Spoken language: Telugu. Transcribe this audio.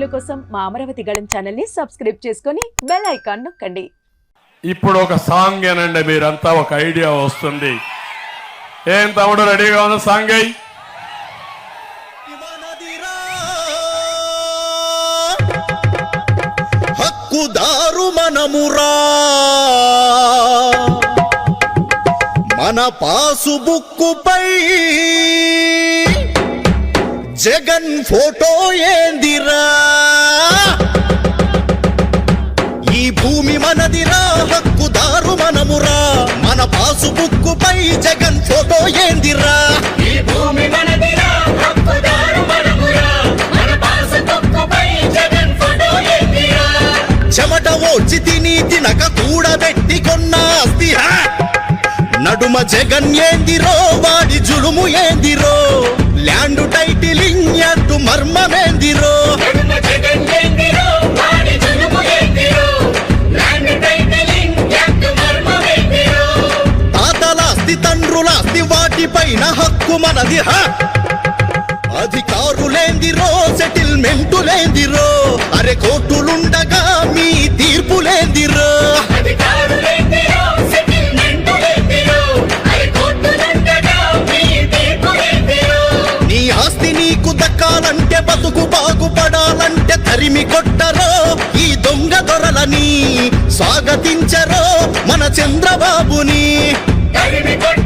వీడియోల కోసం మా అమరావతి గళం ఛానల్ని సబ్స్క్రైబ్ చేసుకొని బెల్ ఐకాన్ నొక్కండి. ఇప్పుడు ఒక సాంగ్ ఏనండి మీరంతా ఒక ఐడియా వస్తుంది. ఏం తమ్ముడు రెడీగా ఉంది సాంగ్ అయ్యి హక్కుదారు మనమురా. మన పాసు బుక్కుపై జగన్ ఫోటో ఏందిరా? ఈ భూమి మనదిరా హక్కుదారు మనమురా. మన పాసు బుక్కుపై జగన్ ఫోటో ఏందిరా? ఈ భూమి మనదిరా హక్కుదారు మనమురా. మన పాసుబుక్కుపై జగన్ ఫోటో ఏందిరా? చెమట ఓడ్చి తిని తినక కూడబెట్టి కొన్న ఆస్తి హా! నడుమ జగన్ ఏందిరో వాడి జులుము ఏందిరో? తాతలాస్తి తండ్రులాస్తి వాటిపైన హక్కు మనది! అధికారులేందిరో సెటిల్మెంటులేందిరో అరే కోర్టులుండగా మీ తీర్పులేందిరో నీ ఆస్తి నీకు దక్కాలంటే బతుకు బాగుపడాలంటే తరిమి కొట్టరో. ఈ దొంగ దొరలని స్వాగతించరో మన చంద్రబాబుని. తరిమి కొట్ట